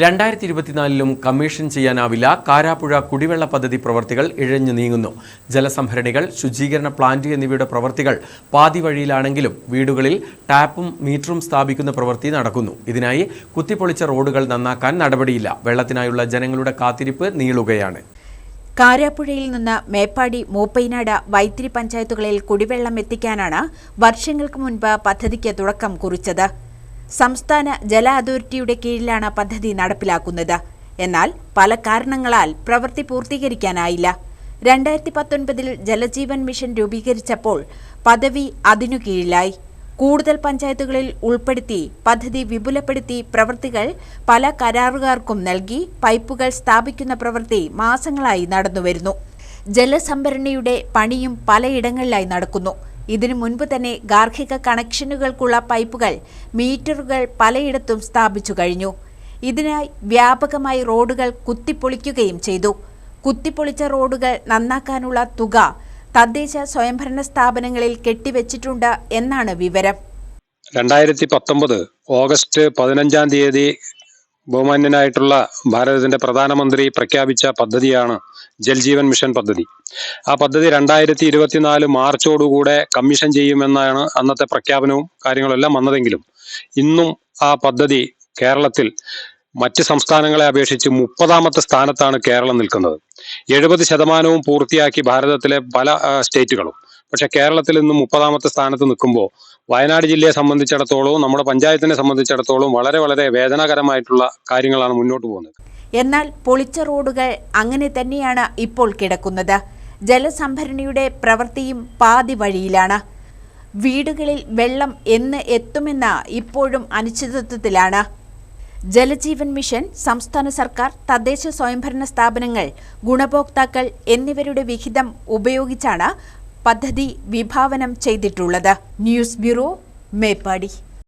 രണ്ടായിരത്തി ഇരുപത്തിനാലിലും കമ്മീഷൻ ചെയ്യാനാവില്ല കാരാപ്പുഴ കുടിവെള്ള പദ്ധതി പ്രവർത്തികൾ ഇഴഞ്ഞു നീങ്ങുന്നു. ജലസംഭരണികൾ ശുചീകരണ പ്ലാന്റ് എന്നിവയുടെ പ്രവർത്തികൾ പാതി വഴിയിലാണെങ്കിലും വീടുകളിൽ ടാപ്പും മീറ്ററും സ്ഥാപിക്കുന്ന പ്രവൃത്തി നടക്കുന്നു. ഇതിനായി കുത്തിപ്പൊളിച്ച റോഡുകൾ നന്നാക്കാൻ നടപടിയില്ല. വെള്ളത്തിനായുള്ള ജനങ്ങളുടെ കാത്തിരിപ്പ് നീളുകയാണ്. കാരാപ്പുഴയിൽ നിന്ന് മേപ്പാടി മൂപ്പൈനാട് വൈത്തിരി പഞ്ചായത്തുകളിൽ കുടിവെള്ളം എത്തിക്കാനാണ് വർഷങ്ങൾക്ക് മുൻപ് പദ്ധതിക്ക് തുടക്കം കുറിച്ചത്. സംസ്ഥാന ജല അതോറിറ്റിയുടെ കീഴിലാണ് പദ്ധതി നടപ്പിലാക്കുന്നത്. എന്നാൽ പല കാരണങ്ങളാൽ പ്രവൃത്തി പൂർത്തീകരിക്കാനായില്ല. രണ്ടായിരത്തി പത്തൊൻപതിൽ ജലജീവൻ മിഷൻ രൂപീകരിച്ചപ്പോൾ പദവി അതിനു കീഴിലായി. കൂടുതൽ പഞ്ചായത്തുകളിൽ ഉൾപ്പെടുത്തി പദ്ധതി വിപുലപ്പെടുത്തി പ്രവൃത്തികൾ പല കരാറുകാർക്കും നൽകി പൈപ്പുകൾ സ്ഥാപിക്കുന്ന പ്രവൃത്തി മാസങ്ങളായി നടന്നുവരുന്നു. ജലസംഭരണിയുടെ പണിയും പലയിടങ്ങളിലായി നടക്കുന്നു. ഇതിനു മുൻപ് തന്നെ ഗാർഹിക കണക്ഷനുകൾക്കുള്ള പൈപ്പുകൾ മീറ്ററുകൾ പലയിടത്തും സ്ഥാപിച്ചു കഴിഞ്ഞു. ഇതിനായി വ്യാപകമായി റോഡുകൾ കുത്തിപ്പൊളിക്കുകയും ചെയ്തു. കുത്തിപ്പൊളിച്ച റോഡുകൾ നന്നാക്കാനുള്ള തുക തദ്ദേശ സ്വയംഭരണ സ്ഥാപനങ്ങളിൽ കെട്ടിവെച്ചിട്ടുണ്ട് എന്നാണ് വിവരം. രണ്ടായിരത്തി പത്തൊമ്പത് ഓഗസ്റ്റ് പതിനഞ്ചാം തീയതി ബഹുമാന്യനായിട്ടുള്ള ഭാരതത്തിന്റെ പ്രധാനമന്ത്രി പ്രഖ്യാപിച്ച പദ്ധതിയാണ് ജൽജീവൻ മിഷൻ പദ്ധതി. ആ പദ്ധതി രണ്ടായിരത്തി ഇരുപത്തിനാല് മാർച്ചോടുകൂടെ കമ്മീഷൻ ചെയ്യുമെന്നാണ് അന്നത്തെ പ്രഖ്യാപനവും കാര്യങ്ങളെല്ലാം വന്നതെങ്കിലും ഇന്നും ആ പദ്ധതി കേരളത്തിൽ മറ്റ് സംസ്ഥാനങ്ങളെ അപേക്ഷിച്ച് മുപ്പതാമത്തെ സ്ഥാനത്താണ് കേരളം നിൽക്കുന്നത്. എഴുപത് ശതമാനവും പൂർത്തിയാക്കി ഭാരതത്തിലെ പല സ്റ്റേറ്റുകളും. പക്ഷെ കേരളത്തിൽ ഇന്ന് മുപ്പതാമത്തെ സ്ഥാനത്ത് നിൽക്കുമ്പോൾ വയനാട് ജില്ലയെ സംബന്ധിച്ചിടത്തോളവും നമ്മുടെ പഞ്ചായത്തിനെ സംബന്ധിച്ചിടത്തോളം വളരെ വളരെ വേദനാകരമായിട്ടുള്ള കാര്യങ്ങളാണ് മുന്നോട്ട് പോകുന്നത്. എന്നാൽ പൊളിച്ച റോഡുകൾ അങ്ങനെ തന്നെയാണ് ഇപ്പോൾ കിടക്കുന്നത്. ജലസംഭരണിയുടെ പ്രവൃത്തിയും പാതി വഴിയിലാണ്. വീടുകളിൽ വെള്ളം എന്ന് എത്തുമെന്ന ഇപ്പോഴും അനിശ്ചിതത്വത്തിലാണ്. ജലജീവൻ മിഷൻ സംസ്ഥാന സർക്കാർ തദ്ദേശ സ്വയംഭരണ സ്ഥാപനങ്ങൾ ഗുണഭോക്താക്കൾ എന്നിവരുടെ വിഹിതം ഉപയോഗിച്ചാണ് പദ്ധതി വിഭാവനം ചെയ്തിട്ടുള്ളത്. News bureau Meppadi.